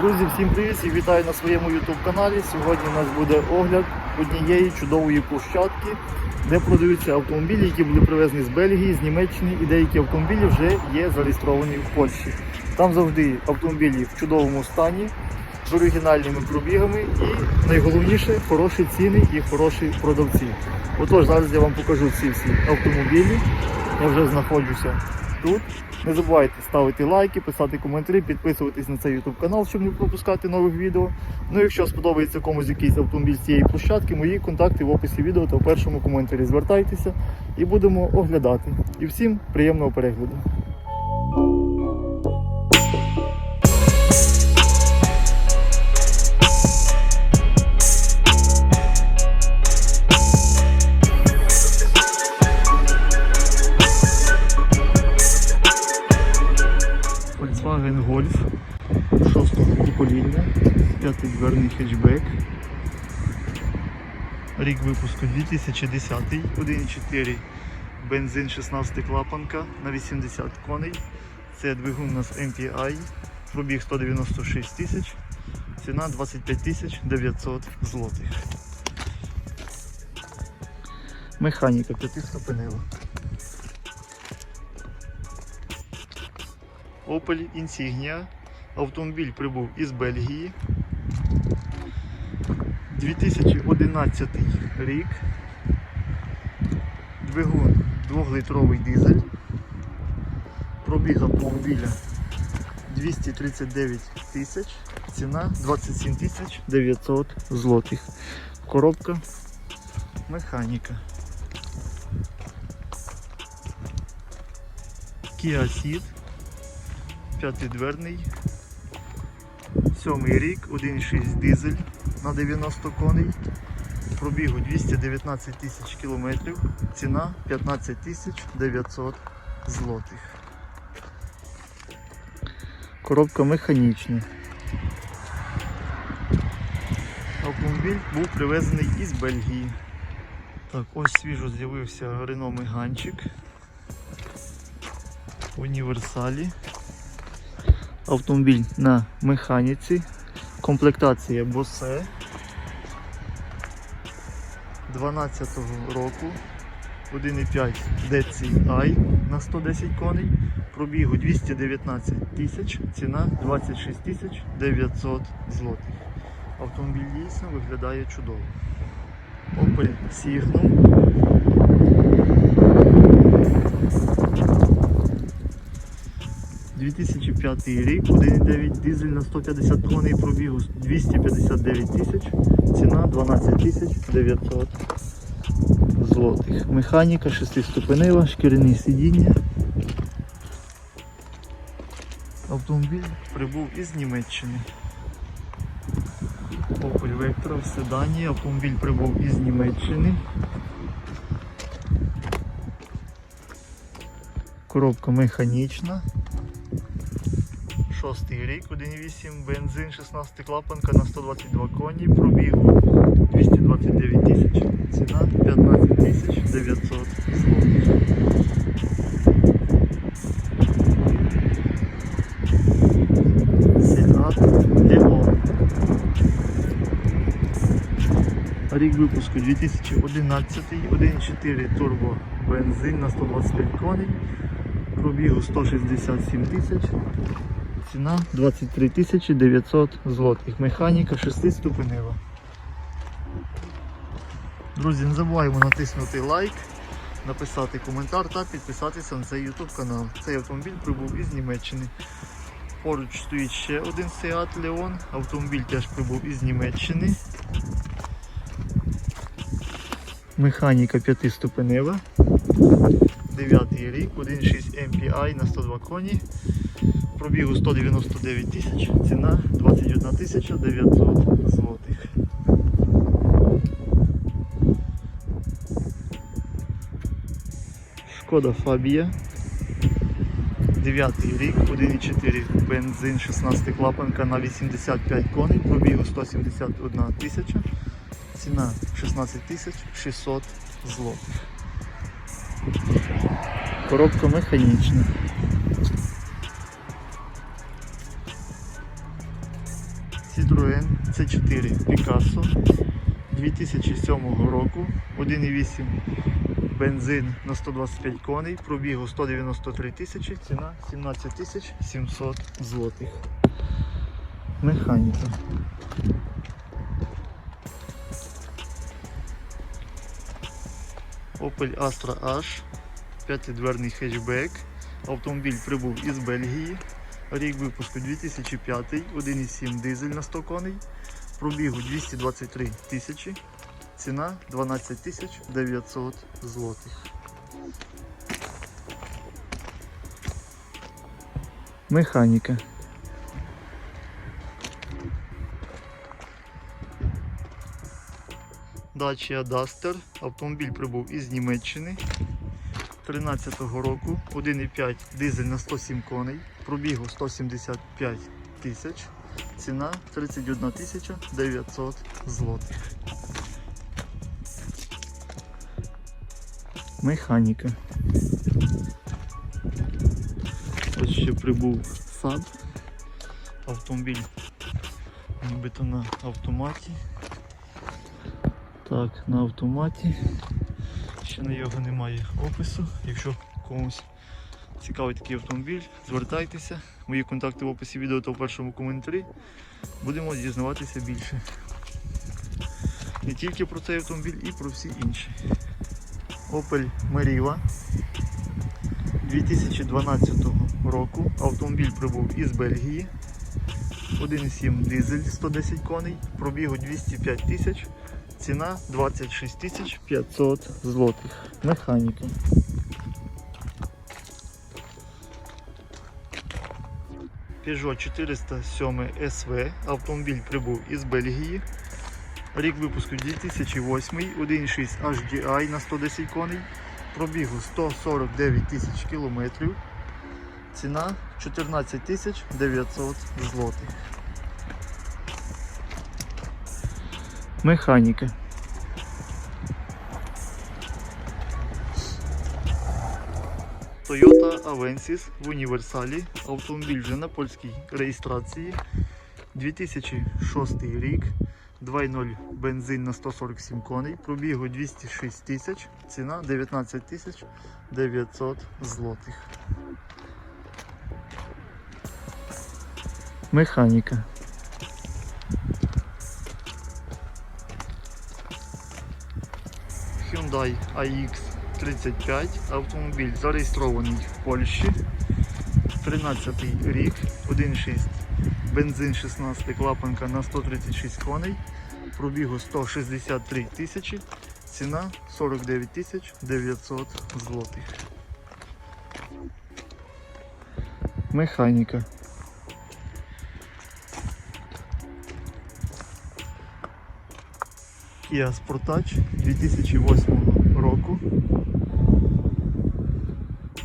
Друзі, всім привіт і вітаю на своєму YouTube каналі. Сьогодні у нас буде огляд однієї чудової площадки, де продаються автомобілі, які були привезені з Бельгії, з Німеччини і деякі автомобілі вже є зареєстровані в Польщі. Там завжди автомобілі в чудовому стані, з оригінальними пробігами і найголовніше хороші ціни і хороші продавці. Отож, зараз я вам покажу ці всі автомобілі. Я вже знаходжуся тут. Не забувайте ставити лайки, писати коментарі, підписуватись на цей YouTube канал, щоб не пропускати нових відео. Ну, якщо сподобається комусь якийсь автомобіль з цієї площадки, мої контакти в описі відео та в першому коментарі. Звертайтеся і будемо оглядати. І всім приємного перегляду. П'ятидверний хетчбек. Рік випуску 2010, 1.4 бензин 16 клапанка на 80 коней. Це двигун у нас MPI, пробіг 196 тисяч, ціна 25 тисяч 900 злотих. Механіка п'ятиступенева. Opel Insignia. Автомобіль прибув із Бельгії. 2011 рік. Двигун 2-литровий дизель. Пробіг автомобіля 239 тисяч. Ціна 27 тисяч 900 злотих. Коробка механіка. Kia Ceed п'ятидверний. Сьомий рік, 1,6 дизель на 90 коней. Пробігу 219 тисяч кілометрів. Ціна 15 тисяч 900 злотих. Коробка механічна. Автомобіль був привезений із Бельгії. Так, ось свіжо з'явився Renault Меганчик. Універсалі. Автомобіль на механіці. Комплектація Bose 12-го року. 1,5 DCI на 110 коней. Пробігу 219 тисяч, ціна 26 тисяч 900 злотих. Автомобіль дійсно виглядає чудово. Opel Signum. – 2005 рік, 1,9 дизель на 150 коней пробігу 259 тисяч, ціна 12 тисяч 900 злотих. Механіка, шестиступенева, шкіряні сидіння. Автомобіль прибув із Німеччини. Opel Vectra в седані. Автомобіль прибув із Німеччини. Коробка механічна. Шостий рік, 1,8 бензин, 16 клапанка на 122 коні, пробігу 229 тисяч, ціна 15 тисяч 900 злотих. Рік випуску 2011, 1,4 турбо бензин на 125 коней, пробігу 167 тисяч. Ціна 23 тисячі 900 злотих. Механіка 6-ступенева. Друзі, не забуваємо натиснути лайк, написати коментар та підписатися на цей YouTube канал. Цей автомобіль прибув із Німеччини. Поруч стоїть ще один Seat Leon. Автомобіль теж прибув із Німеччини. Механіка 5-ступенева. 9 рік, 1,6 MPI на 102 коні. Пробігу 199 тисяч, ціна 21 тисяча 900 злотих. Шкода Фабія. 9 рік, 1,4 бензин, 16 клапанка на 85 коней, пробігу 171 тисяча, ціна 16 тисяч 600 злотих. Коробка механічна. Citroën C4 Picasso 2007 року, 1,8 бензин на 125 коней, пробігу 193 тисячі, ціна 17 тисяч 700 злотих. Механіка. Opel Astra H, п'ятидверний хетчбек. Автомобіль прибув із Бельгії. Рік випуску 2005, 1,7 дизель на 100 коней. Пробігу 223 тисячі. Ціна 12 тисяч 900 злотих. Механіка. Dacia Duster. Автомобіль прибув із Німеччини 13-го року. 1,5 дизель на 107 коней. Пробігу 175 тисяч. Ціна 31 тисяча 900 злотих. Механіка. Ось ще прибув сад. Автомобіль нібито на автоматі. Так, на автоматі. Ще на його немає опису. Якщо комусь цікавий такий автомобіль, звертайтеся. Мої контакти в описі відео та в першому коментарі. Будемо дізнаватися більше. Не тільки про цей автомобіль, і про всі інші. Opel Meriva 2012 року. Автомобіль прибув із Бельгії. 1,7 дизель 110 коней, пробігу 205 тисяч, ціна 26 тисяч 500 злотих. Механіка. Peugeot 407 SV. Автомобіль прибув із Бельгії. Рік випуску 2008, 1,6 HDI на 110 коней, пробігу 149 тисяч кілометрів. Ціна 14 тисяч 900 злотих. Механіка. Avensis в універсалі. Автомобіль вже на польській реєстрації. 2006 рік. 2.0 бензин на 147 коней. Пробігу 206 тисяч. Ціна 19 тисяч 900 злотих. Механіка. Hyundai AX35. Автомобіль зареєстрований в Польщі. 13 рік, 1.6 бензин 16 клапанка на 136 коней. Пробігу 163 тисячі. Ціна 49 тисяч 900 злотих. Механіка. Kia Sportage 2008 року.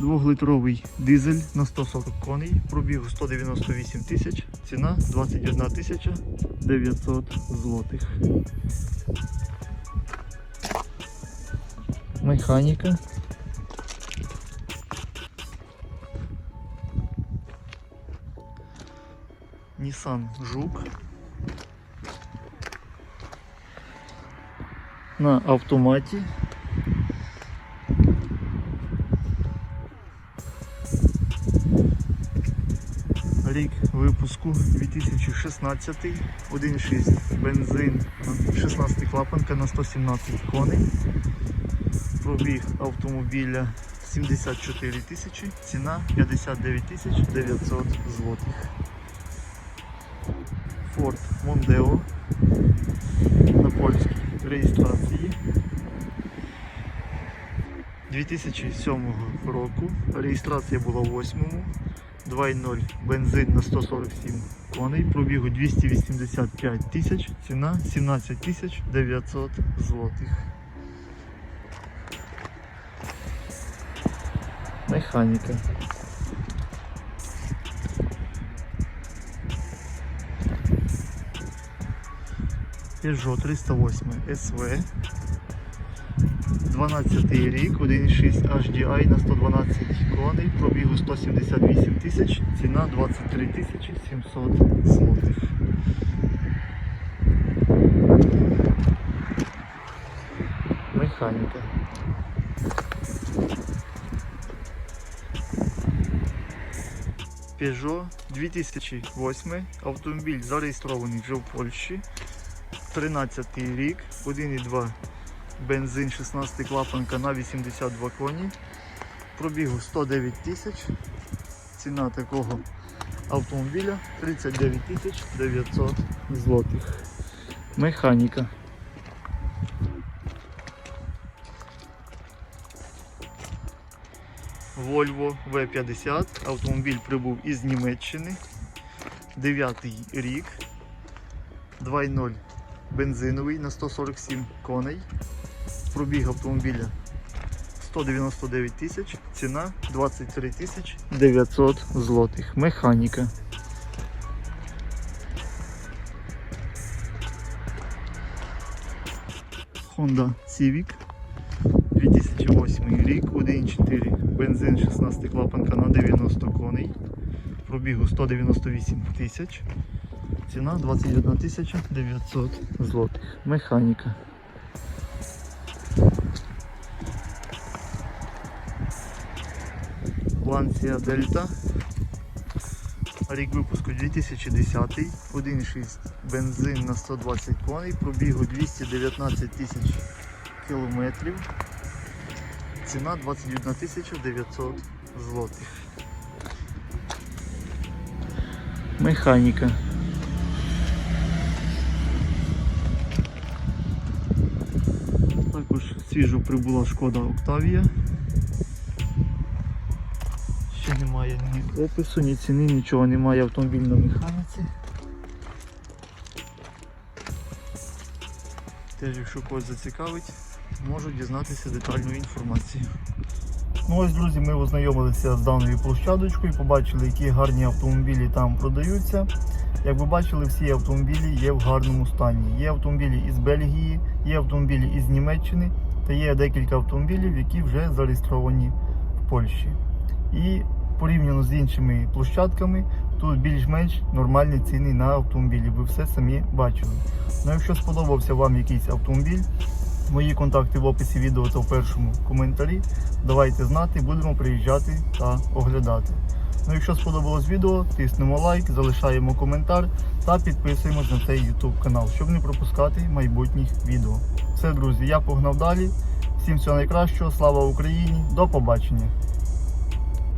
Двохлитровий дизель на 140 коней, пробігу 198 тисяч, ціна 21 тисяча 900 злотих. Механіка. Nissan Жук. На автоматі. Рік випуску 2016, 1.6 бензин, 16 клапанка на 117 коней. Пробіг автомобіля 74 тисячі, ціна 59 тисяч 900 злотих. Ford Mondeo на польській реєстрації 2007 року. Реєстрація була 8-му. 2.0 бензин на 147 коней, пробігу 285 тисяч, ціна 17 тисяч 900 злотих. Механіка. Peugeot 308 SV. 12 рік, 1.6 HDI на 112 коней, пробігу 178 тисяч, ціна 23 тисячі 700 злотих. Механіка. Peugeot 2008 автомобіль зареєстрований вже в Польщі. 13 рік, 1,2 бензин 16 клапанка на 82 коні. Пробігу 109 тисяч. Ціна такого автомобіля 39 тисяч 900 злотих. Механіка. Volvo V50. Автомобіль прибув із Німеччини. 9 рік. 2.0 бензиновий на 147 коней. Пробіг автомобіля 199 тисяч, ціна 23 тисяч 900 злотих. Механіка. Honda Civic 2008 рік, 1.4 бензин 16 клапанка на 90 коней. Пробігу 198 тисяч. Ціна 21 тисяча 900 злотих. Механіка. Lancia Delta. Рік випуску 2010, 1,6 бензин на 120 коней, пробігу 219 тисяч кілометрів. Ціна 21 тисяча 900 злотих. Механіка. Також свіжо прибула шкода Октавія. Опису, ні ціни, нічого немає автомобіль на механіці. Теж, якщо когось зацікавить, можуть дізнатися детальну інформацію. Ну ось, друзі, ми ознайомилися з даною площадочкою, побачили, які гарні автомобілі там продаються. Як ви бачили, всі автомобілі є в гарному стані. Є автомобілі із Бельгії, є автомобілі із Німеччини та є декілька автомобілів, які вже зареєстровані в Польщі. І порівняно з іншими площадками, тут більш-менш нормальні ціни на автомобілі. Ви все самі бачили. Ну, якщо сподобався вам якийсь автомобіль, мої контакти в описі відео та в першому коментарі. Давайте знати, будемо приїжджати та оглядати. Ну, якщо сподобалось відео, тиснемо лайк, залишаємо коментар та підписуємось на цей YouTube канал, щоб не пропускати майбутніх відео. Все, друзі, я погнав далі. Всім всього найкращого, слава Україні, до побачення!